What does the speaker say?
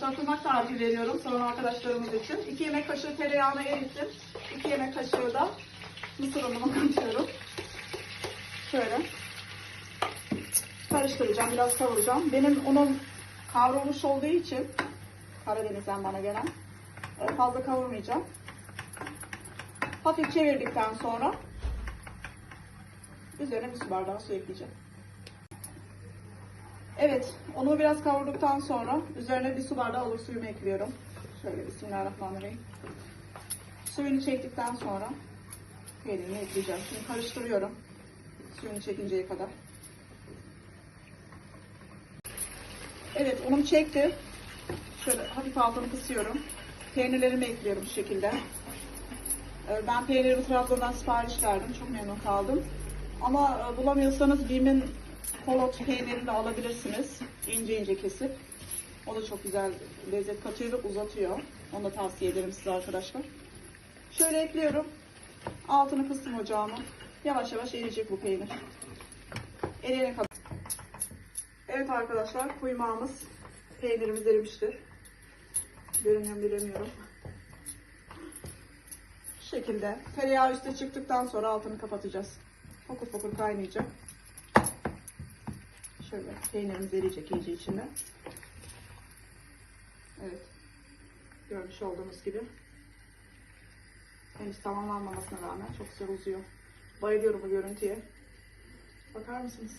tırnak tarifi veriyorum salon arkadaşlarımız için. 2 yemek kaşığı tereyağını erittim. 2 yemek kaşığı da mısır ununu katıyorum. Şöyle. Karıştıracağım, biraz kavuracağım. Benim unum kavrulmuş olduğu için Karadeniz'den bana gelen e, fazla kavurmayacağım. Hafif çevirdikten sonra üzerine bir su bardağı su ekleyeceğim. Evet, onu biraz kavurduktan sonra üzerine bir su bardağı ılık suyumu ekliyorum. Şöyle bismillahirrahmanirrahim. Suyunu çektikten sonra peynirini ekleyeceğim. Şimdi karıştırıyorum. Suyunu çekinceye kadar. Evet, unum çekti. Şöyle hafif altını kısıyorum. Peynirlerimi ekliyorum bu şekilde. Ee, Ben peynirimi Trabzon'dan sipariş verdim. Çok memnun kaldım. Ama e, bulamıyorsanız Bim'in kolot peynirini de alabilirsiniz. İnce ince kesip. O da çok güzel lezzet katıyor ve uzatıyor. Onu da tavsiye ederim size arkadaşlar. Şöyle ekliyorum. Altını kıstım ocağımı. Yavaş yavaş eriyecek bu peynir. Eriyene kadar. Evet arkadaşlar kuymağımız peynirimiz erimiştir. Görünüyor bilemiyorum. Şu şekilde tereyağı üstüne çıktıktan sonra altını kapatacağız. Fokur fokur kaynayacak. Şöyle peynirimiz eriyecek iyice içinde. Evet. Görmüş olduğunuz gibi. Henüz tamamlanmamasına rağmen çok güzel uzuyor. Bayılıyorum bu görüntüye. Bakar mısınız?